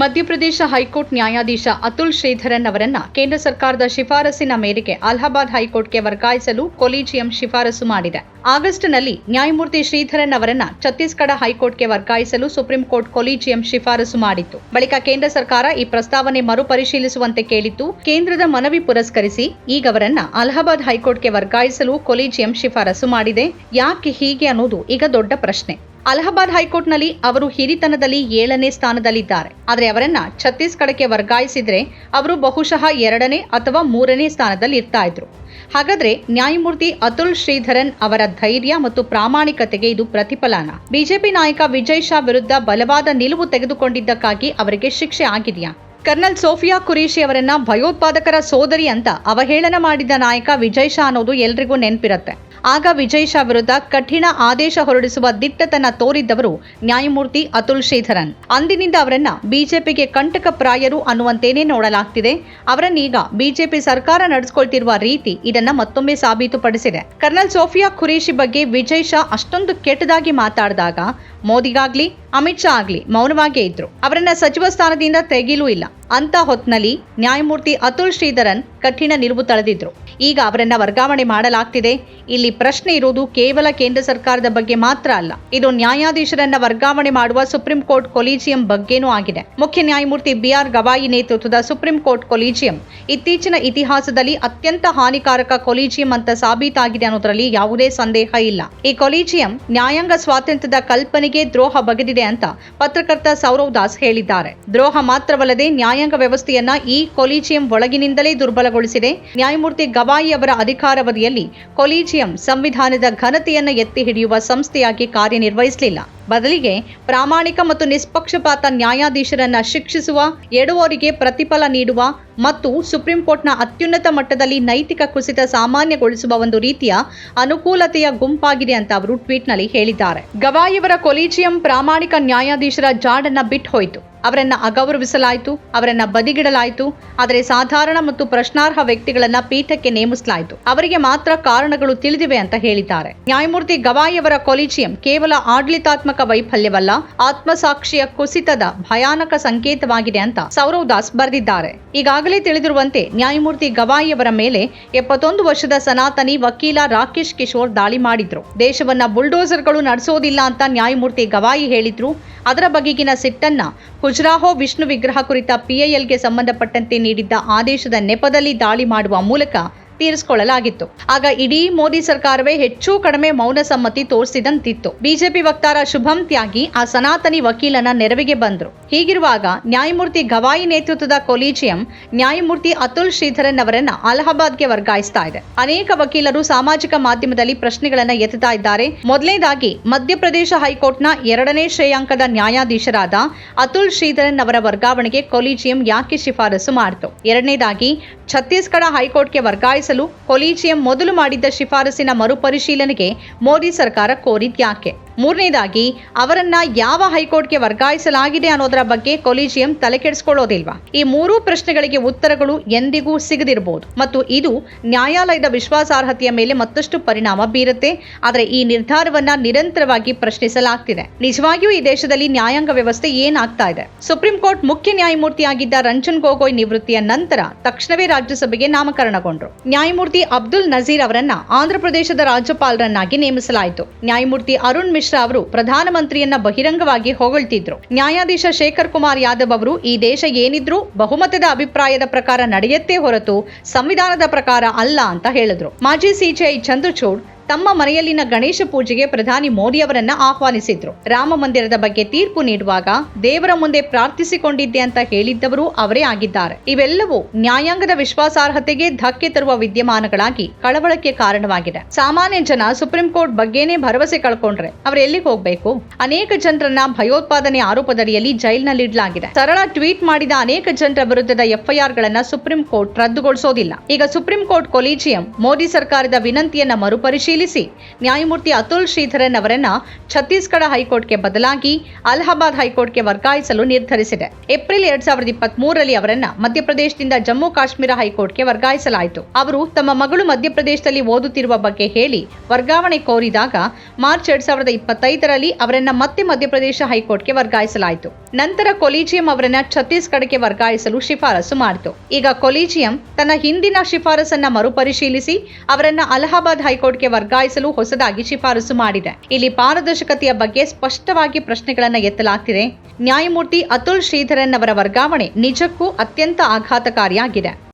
Madhya Pradesh high court ನ್ಯಾಯಾಧೀಶ ಅತುಲ್ ಶ್ರೀಧರನ್ ಅವರನ್ನ ಕೇಂದ್ರ ಸರ್ಕಾರದ ಶಿಫಾರಸಿನ ಮೇರೆಗೆ ಅಲಹಾಬಾದ್ ಹೈಕೋರ್ಟ್ಗೆ ವರ್ಗಾಯಿಸಲು ಕೊಲೀಜಿಯಂ ಶಿಫಾರಸು ಮಾಡಿದೆ. ಆಗಸ್ಟ್ನಲ್ಲಿ ನ್ಯಾಯಮೂರ್ತಿ ಶ್ರೀಧರನ್ ಅವರನ್ನ ಛತ್ತೀಸ್ಗಢ ಹೈಕೋರ್ಟ್ಗೆ ವರ್ಗಾಯಿಸಲು ಸುಪ್ರೀಂ ಕೋರ್ಟ್ ಕೊಲೀಜಿಯಂ ಶಿಫಾರಸು ಮಾಡಿತ್ತು. ಬಳಿಕ ಕೇಂದ್ರ ಸರ್ಕಾರ ಈ ಪ್ರಸ್ತಾವನೆ ಮರುಪರಿಶೀಲಿಸುವಂತೆ ಕೇಳಿತ್ತು ಕೇಂದ್ರದ ಮನವಿ ಪುರಸ್ಕರಿಸಿ ಈಗ ಅವರನ್ನ ಅಲಹಾಬಾದ್ ಹೈಕೋರ್ಟ್ಗೆ ವರ್ಗಾಯಿಸಲು ಕೊಲೀಜಿಯಂ ಶಿಫಾರಸು ಮಾಡಿದೆ. ಯಾಕೆ ಹೀಗೆ ಅನ್ನೋದು ಈಗ ದೊಡ್ಡ ಪ್ರಶ್ನೆ. ಅಲಹಾಬಾದ್ ಹೈಕೋರ್ಟ್ನಲ್ಲಿ ಅವರು ಹಿರಿತನದಲ್ಲಿ ಏಳನೇ ಸ್ಥಾನದಲ್ಲಿದ್ದಾರೆ. ಆದರೆ ಅವರನ್ನ ಛತ್ತೀಸ್ಗಢಕ್ಕೆ ವರ್ಗಾಯಿಸಿದ್ರೆ ಅವರು ಬಹುಶಃ ಎರಡನೇ ಅಥವಾ ಮೂರನೇ ಸ್ಥಾನದಲ್ಲಿ ಇರ್ತಾ ಇದ್ರು ಹಾಗಾದ್ರೆ ನ್ಯಾಯಮೂರ್ತಿ ಅತುಲ್ ಶ್ರೀಧರನ್ ಅವರ ಧೈರ್ಯ ಮತ್ತು ಪ್ರಾಮಾಣಿಕತೆಗೆ ಇದು ಪ್ರತಿಫಲನ. ಬಿಜೆಪಿ ನಾಯಕ ವಿಜಯ್ ಶಾ ವಿರುದ್ಧ ಬಲವಾದ ನಿಲುವು ತೆಗೆದುಕೊಂಡಿದ್ದಕ್ಕಾಗಿ ಅವರಿಗೆ ಶಿಕ್ಷೆ ಆಗಿದೆಯಾ? ಕರ್ನಲ್ ಸೋಫಿಯಾ ಕುರೇಶಿ ಅವರನ್ನ ಭಯೋತ್ಪಾದಕರ ಸೋದರಿ ಅಂತ ಅವಹೇಳನ ಮಾಡಿದ ನಾಯಕ ವಿಜಯ್ ಶಾ ಅನ್ನೋದು ಎಲ್ರಿಗೂ ನೆನಪಿರುತ್ತೆ. ಆಗ ವಿಜಯ್ ಶಾ ವಿರುದ್ಧ ಕಠಿಣ ಆದೇಶ ಹೊರಡಿಸುವ ದಿಟ್ಟತನ ತೋರಿದ್ದವರು ನ್ಯಾಯಮೂರ್ತಿ ಅತುಲ್ ಶ್ರೀಧರನ್. ಅಂದಿನಿಂದ ಅವರನ್ನ ಬಿಜೆಪಿಗೆ ಕಂಟಕ ಪ್ರಾಯರು ಅನ್ನುವಂತೇನೆ ನೋಡಲಾಗ್ತಿದೆ. ಅವರನ್ನೀಗ ಬಿಜೆಪಿ ಸರ್ಕಾರ ನಡೆಸಿಕೊಳ್ತಿರುವ ರೀತಿ ಇದನ್ನ ಮತ್ತೊಮ್ಮೆ ಸಾಬೀತುಪಡಿಸಿದೆ. ಕರ್ನಲ್ ಸೋಫಿಯಾ ಖುರೇಶಿ ಬಗ್ಗೆ ವಿಜಯ್ ಶಾ ಅಷ್ಟೊಂದು ಕೆಟ್ಟದಾಗಿ ಮಾತಾಡಿದಾಗ ಮೋದಿಗಾಗ್ಲಿ, ಅಮಿತ್ ಶಾ ಆಗ್ಲಿ ಮೌನವಾಗೇ ಇದ್ರು. ಅವರನ್ನ ಸಚಿವ ಸ್ಥಾನದಿಂದ ತೆಗೆಯಲೂ ಇಲ್ಲ. ಅಂತ ಹೊತ್ನಲ್ಲಿ ನ್ಯಾಯಮೂರ್ತಿ ಅತುಲ್ ಶ್ರೀಧರನ್ ಕಠಿಣ ನಿಲುವು ತಳೆದಿದ್ರು. ಈಗ ಅವರನ್ನ ವರ್ಗಾವಣೆ ಮಾಡಲಾಗ್ತಿದೆ. ಇಲ್ಲಿ ಪ್ರಶ್ನೆ ಇರುವುದು ಕೇವಲ ಕೇಂದ್ರ ಸರ್ಕಾರದ ಬಗ್ಗೆ ಮಾತ್ರ ಅಲ್ಲ, ಇದು ನ್ಯಾಯಾಧೀಶರನ್ನ ವರ್ಗಾವಣೆ ಮಾಡುವ ಸುಪ್ರೀಂ ಕೋರ್ಟ್ ಕೊಲಿಜಿಯಂ ಬಗ್ಗೆನೂ ಆಗಿದೆ. ಮುಖ್ಯ ನ್ಯಾಯಮೂರ್ತಿ ಬಿಆರ್ ಗವಾಯಿ ನೇತೃತ್ವದ ಸುಪ್ರೀಂ ಕೋರ್ಟ್ ಕೊಲಿಜಿಯಂ ಇತ್ತೀಚಿನ ಇತಿಹಾಸದಲ್ಲಿ ಅತ್ಯಂತ ಹಾನಿಕಾರಕ ಕೊಲಿಜಿಯಂ ಅಂತ ಸಾಬೀತಾಗಿದೆ ಅನ್ನೋದರಲ್ಲಿ ಯಾವುದೇ ಸಂದೇಹ ಇಲ್ಲ. ಈ ಕೊಲಿಜಿಯಂ ನ್ಯಾಯಾಂಗ ಸ್ವಾತಂತ್ರ್ಯದ ಕಲ್ಪನೆಗೆ ದ್ರೋಹ ಬಗೆದಿದೆ ಅಂತ ಪತ್ರಕರ್ತ ಸೌರವ್ ದಾಸ್ ಹೇಳಿದ್ದಾರೆ. ದ್ರೋಹ ಮಾತ್ರವಲ್ಲದೆ ನ್ಯಾಯಾಂಗ ವ್ಯವಸ್ಥೆಯನ್ನ ಈ ಕೊಲಿಜಿಯಂ ಒಳಗಿನಿಂದಲೇ ದುರ್ಬಲಗೊಳಿಸಿದೆ. ನ್ಯಾಯಮೂರ್ತಿ ಗವಾಯಿ ಅವರ ಅಧಿಕಾರಾವಧಿಯಲ್ಲಿ ಕೊಲೀಜಿಯಂ ಸಂವಿಧಾನದ ಘನತೆಯನ್ನು ಎತ್ತಿ ಹಿಡಿಯುವ ಸಂಸ್ಥೆಯಾಗಿ ಕಾರ್ಯನಿರ್ವಹಿಸಲಿಲ್ಲ. ಬದಲಿಗೆ ಪ್ರಾಮಾಣಿಕ ಮತ್ತು ನಿಷ್ಪಕ್ಷಪಾತ ನ್ಯಾಯಾಧೀಶರನ್ನ ಶಿಕ್ಷಿಸುವ, ಎಡುವರಿಗೆ ಪ್ರತಿಫಲ ನೀಡುವ ಮತ್ತು ಸುಪ್ರೀಂ ಕೋರ್ಟ್ನ ಅತ್ಯುನ್ನತ ಮಟ್ಟದಲ್ಲಿ ನೈತಿಕ ಕುಸಿತ ಸಾಮಾನ್ಯಗೊಳಿಸುವ ಒಂದು ರೀತಿಯ ಅನುಕೂಲತೆಯ ಗುಂಪಾಗಿದೆ ಅಂತ ಅವರು ಟ್ವೀಟ್ನಲ್ಲಿ ಹೇಳಿದ್ದಾರೆ. ಗವಾಯಿಯವರ ಕೊಲೀಜಿಯಂ ಪ್ರಾಮಾಣಿಕ ನ್ಯಾಯಾಧೀಶರ ಜಾಡನ್ನ ಬಿಟ್ಟು ಹೋಯಿತು ಅವರನ್ನ ಅಗೌರವಿಸಲಾಯಿತು, ಅವರನ್ನ ಬದಿಗಿಡಲಾಯಿತು, ಆದರೆ ಸಾಧಾರಣ ಮತ್ತು ಪ್ರಶ್ನಾರ್ಹ ವ್ಯಕ್ತಿಗಳನ್ನ ಪೀಠಕ್ಕೆ ನೇಮಿಸಲಾಯಿತು. ಅವರಿಗೆ ಮಾತ್ರ ಕಾರಣಗಳು ತಿಳಿದಿವೆ ಅಂತ ಹೇಳಿದ್ದಾರೆ. ನ್ಯಾಯಮೂರ್ತಿ ಗವಾಯಿಯವರ ಕೊಲಿಜಿಯಂ ಕೇವಲ ಆಡಳಿತಾತ್ಮಕ ವೈಫಲ್ಯವಲ್ಲ, ಆತ್ಮಸಾಕ್ಷಿಯ ಕುಸಿತದ ಭಯಾನಕ ಸಂಕೇತವಾಗಿದೆ ಅಂತ ಸೌರವ್ ದಾಸ್ ಬರೆದಿದ್ದಾರೆ. ಈಗಾಗಲೇ ತಿಳಿದಿರುವಂತೆ ನ್ಯಾಯಮೂರ್ತಿ ಗವಾಯಿಯವರ ಮೇಲೆ ಎಪ್ಪತ್ತೊಂದು ವರ್ಷದ ಸನಾತನಿ ವಕೀಲ ರಾಕೇಶ್ ಕಿಶೋರ್ ದಾಳಿ ಮಾಡಿದ್ರು. ದೇಶವನ್ನ ಬುಲ್ಡೋಸರ್ಗಳು ನಡೆಸೋದಿಲ್ಲ ಅಂತ ನ್ಯಾಯಮೂರ್ತಿ ಗವಾಯಿ ಹೇಳಿದ್ರು. ಅದರ ಬಗೆಗಿನ ಸಿಟ್ಟನ್ನ ಖುಜ್ರಾಹೋ ವಿಷ್ಣು ವಿಗ್ರಹ ಕುರಿತ ಪಿಐಎಲ್ಗೆ ಸಂಬಂಧಪಟ್ಟಂತೆ ನೀಡಿದ್ದ ಆದೇಶದ ನೆಪದಲ್ಲಿ ದಾಳಿ ಮಾಡುವ ಮೂಲಕ ತೀರಿಸಿಕೊಳ್ಳಲಾಗಿತ್ತು. ಆಗ ಇಡೀ ಮೋದಿ ಸರ್ಕಾರವೇ ಹೆಚ್ಚು ಕಡಿಮೆ ಮೌನ ಸಮ್ಮತಿ ತೋರಿಸಿದಂತಿತ್ತು. ಬಿಜೆಪಿ ವಕ್ತಾರ ಶುಭಂ ತ್ಯಾಗಿ ಆ ಸನಾತನಿ ವಕೀಲನ ನೆರವಿಗೆ ಬಂದ್ರು. ಹೀಗಿರುವಾಗ ನ್ಯಾಯಮೂರ್ತಿ ಗವಾಯಿ ನೇತೃತ್ವದ ಕೊಲೀಜಿಯಂ ನ್ಯಾಯಮೂರ್ತಿ ಅತುಲ್ ಶ್ರೀಧರನ್ ಅವರನ್ನ ಅಲಹಾಬಾದ್ಗೆ ವರ್ಗಾಯಿಸ್ತಾ ಇದೆ. ಅನೇಕ ವಕೀಲರು ಸಾಮಾಜಿಕ ಮಾಧ್ಯಮದಲ್ಲಿ ಪ್ರಶ್ನೆಗಳನ್ನ ಎತ್ತುತ್ತಾ ಇದ್ದಾರೆ. ಮೊದಲನೇದಾಗಿ, ಮಧ್ಯಪ್ರದೇಶ ಹೈಕೋರ್ಟ್ನ ಎರಡನೇ ಶ್ರೇಯಾಂಕದ ನ್ಯಾಯಾಧೀಶರಾದ ಅತುಲ್ ಶ್ರೀಧರನ್ ಅವರ ವರ್ಗಾವಣೆಗೆ ಕೊಲಿಜಿಯಂ ಯಾಕೆ ಶಿಫಾರಸು ಮಾಡಿತು? ಎರಡನೇದಾಗಿ, ಛತ್ತೀಸ್ಗಢ ಹೈಕೋರ್ಟ್ಗೆ ವರ್ಗಾಯಿಸಲು ಕೊಲಿಜಿಯಂ ಮೊದಲು ಮಾಡಿದ್ದ ಶಿಫಾರಸಿನ ಮರುಪರಿಶೀಲನೆಗೆ ಮೋದಿ ಸರ್ಕಾರ ಕೋರಿದ್ಯಾಕೆ ಮೂರನೇದಾಗಿ, ಅವರನ್ನ ಯಾವ ಹೈಕೋರ್ಟ್ಗೆ ವರ್ಗಾಯಿಸಲಾಗಿದೆ ಅನ್ನೋದರ ಬಗ್ಗೆ ಕೊಲಿಜಿಯಂ ತಲೆಕೆಡಿಸಿಕೊಳ್ಳೋದಿಲ್ವಾ? ಈ ಮೂರೂ ಪ್ರಶ್ನೆಗಳಿಗೆ ಉತ್ತರಗಳು ಎಂದಿಗೂ ಸಿಗದಿರಬಹುದು. ಮತ್ತು ಇದು ನ್ಯಾಯಾಲಯದ ವಿಶ್ವಾಸಾರ್ಹತೆಯ ಮೇಲೆ ಮತ್ತಷ್ಟು ಪರಿಣಾಮ ಬೀರುತ್ತೆ. ಆದರೆ ಈ ನಿರ್ಧಾರವನ್ನ ನಿರಂತರವಾಗಿ ಪ್ರಶ್ನಿಸಲಾಗ್ತಿದೆ. ನಿಜವಾಗಿಯೂ ಈ ದೇಶದಲ್ಲಿ ನ್ಯಾಯಾಂಗ ವ್ಯವಸ್ಥೆ ಏನಾಗ್ತಾ ಇದೆ? ಸುಪ್ರೀಂ ಕೋರ್ಟ್ ಮುಖ್ಯ ನ್ಯಾಯಮೂರ್ತಿಯಾಗಿದ್ದ ರಂಜನ್ ಗೊಗೊಯ್ ನಿವೃತ್ತಿಯ ನಂತರ ತಕ್ಷಣವೇ ರಾಜ್ಯಸಭೆಗೆ ನಾಮಕರಣಗೊಂಡರು. ನ್ಯಾಯಮೂರ್ತಿ ಅಬ್ದುಲ್ ನಜೀರ್ ಅವರನ್ನ ಆಂಧ್ರಪ್ರದೇಶದ ರಾಜ್ಯಪಾಲರನ್ನಾಗಿ ನೇಮಿಸಲಾಯಿತು. ನ್ಯಾಯಮೂರ್ತಿ ಅರುಣ್ ಅವರು ಪ್ರಧಾನಮಂತ್ರಿಯನ್ನ ಬಹಿರಂಗವಾಗಿ ಹೊಗಳ್ತಿದ್ರು. ನ್ಯಾಯಾಧೀಶ ಶೇಖರ್ ಕುಮಾರ್ ಯಾದವ್ ಅವರು ಈ ದೇಶ ಏನಿದ್ರು ಬಹುಮತದ ಅಭಿಪ್ರಾಯದ ಪ್ರಕಾರ ನಡೆಯುತ್ತೆ ಹೊರತು ಸಂವಿಧಾನದ ಪ್ರಕಾರ ಅಲ್ಲ ಅಂತ ಹೇಳಿದ್ರು. ಮಾಜಿ ಸಿಜಿಐ ಚಂದ್ರಚೂಡ್ ತಮ್ಮ ಮನೆಯಲ್ಲಿನ ಗಣೇಶ ಪೂಜೆಗೆ ಪ್ರಧಾನಿ ಮೋದಿ ಅವರನ್ನ ಆಹ್ವಾನಿಸಿದ್ರು. ರಾಮ ಮಂದಿರದ ಬಗ್ಗೆ ತೀರ್ಪು ನೀಡುವಾಗ ದೇವರ ಮುಂದೆ ಪ್ರಾರ್ಥಿಸಿಕೊಂಡಿದ್ದೆ ಅಂತ ಹೇಳಿದ್ದವರು ಅವರೇ ಆಗಿದ್ದಾರೆ. ಇವೆಲ್ಲವೂ ನ್ಯಾಯಾಂಗದ ವಿಶ್ವಾಸಾರ್ಹತೆಗೆ ಧಕ್ಕೆ ತರುವ ವಿದ್ಯಮಾನಗಳಾಗಿ ಕಳವಳಕ್ಕೆ ಕಾರಣವಾಗಿದೆ. ಸಾಮಾನ್ಯ ಜನ ಸುಪ್ರೀಂ ಕೋರ್ಟ್ ಬಗ್ಗೆನೇ ಭರವಸೆ ಕಳ್ಕೊಂಡ್ರೆ ಅವ್ರ ಎಲ್ಲಿಗೆ ಹೋಗ್ಬೇಕು? ಅನೇಕ ಜನರನ್ನ ಭಯೋತ್ಪಾದನೆ ಆರೋಪದಡಿಯಲ್ಲಿ ಜೈಲ್ನಲ್ಲಿಡಲಾಗಿದೆ. ಸರಳ ಟ್ವೀಟ್ ಮಾಡಿದ ಅನೇಕ ಜನರ ವಿರುದ್ಧದ ಎಫ್ಐಆರ್ ಗಳನ್ನ ಸುಪ್ರೀಂ ಕೋರ್ಟ್ ರದ್ದುಗೊಳಿಸೋದಿಲ್ಲ. ಈಗ ಸುಪ್ರೀಂ ಕೋರ್ಟ್ ಕೊಲಿಜಿಯಂ ಮೋದಿ ಸರ್ಕಾರದ ವಿನಂತಿಯನ್ನ ಮರುಪರಿಶೀಲನೆ ಪರಿಶೀಲಿಸಿ ನ್ಯಾಯಮೂರ್ತಿ ಅತುಲ್ ಶ್ರೀಧರನ್ ಅವರನ್ನ ಛತ್ತೀಸ್ಗಢ ಹೈಕೋರ್ಟ್ಗೆ ಬದಲಾಗಿ ಅಲಹಾಬಾದ್ ಹೈಕೋರ್ಟ್ಗೆ ವರ್ಗಾಯಿಸಲು ನಿರ್ಧರಿಸಿದೆ. ಏಪ್ರಿಲ್ ಎರಡ್ ಸಾವಿರದ ಇಪ್ಪತ್ತ್ ಮೂರರಲ್ಲಿ ಅವರನ್ನ ಮಧ್ಯಪ್ರದೇಶದಿಂದ ಜಮ್ಮು ಕಾಶ್ಮೀರ ಹೈಕೋರ್ಟ್ಗೆ ವರ್ಗಾಯಿಸಲಾಯಿತು. ಅವರು ತಮ್ಮ ಮಗಳು ಮಧ್ಯಪ್ರದೇಶದಲ್ಲಿ ಓದುತ್ತಿರುವ ಬಗ್ಗೆ ಹೇಳಿ ವರ್ಗಾವಣೆ ಕೋರಿದಾಗ ಮಾರ್ಚ್ ಎರಡ್ ಸಾವಿರದ ಇಪ್ಪತ್ತೈದರಲ್ಲಿ ಅವರನ್ನ ಮತ್ತೆ ಮಧ್ಯಪ್ರದೇಶ ಹೈಕೋರ್ಟ್ಗೆ ವರ್ಗಾಯಿಸಲಾಯಿತು. ನಂತರ ಕೊಲಿಜಿಯಂ ಅವರನ್ನ ಛತ್ತೀಸ್ಗಢಕ್ಕೆ ವರ್ಗಾಯಿಸಲು ಶಿಫಾರಸು ಮಾಡಿತು. ಈಗ ಕೊಲಿಜಿಯಂ ತನ್ನ ಹಿಂದಿನ ಶಿಫಾರಸನ್ನ ಮರುಪರಿಶೀಲಿಸಿ ಅವರನ್ನ ಅಲಹಾಬಾದ್ ಹೈಕೋರ್ಟ್ಗೆ ವರ್ಗಾಯಿಸಲು ಹೊಸದಾಗಿ ಶಿಫಾರಸು ಮಾಡಿದೆ. ಇಲ್ಲಿ ಪಾರದರ್ಶಕತೆಯ ಬಗ್ಗೆ ಸ್ಪಷ್ಟವಾಗಿ ಪ್ರಶ್ನೆಗಳನ್ನು ಎತ್ತಲಾಗ್ತಿದೆ. ನ್ಯಾಯಮೂರ್ತಿ ಅತುಲ್ ಶ್ರೀಧರನ್ ಅವರ ವರ್ಗಾವಣೆ ನಿಜಕ್ಕೂ ಅತ್ಯಂತ ಆಘಾತಕಾರಿಯಾಗಿದೆ.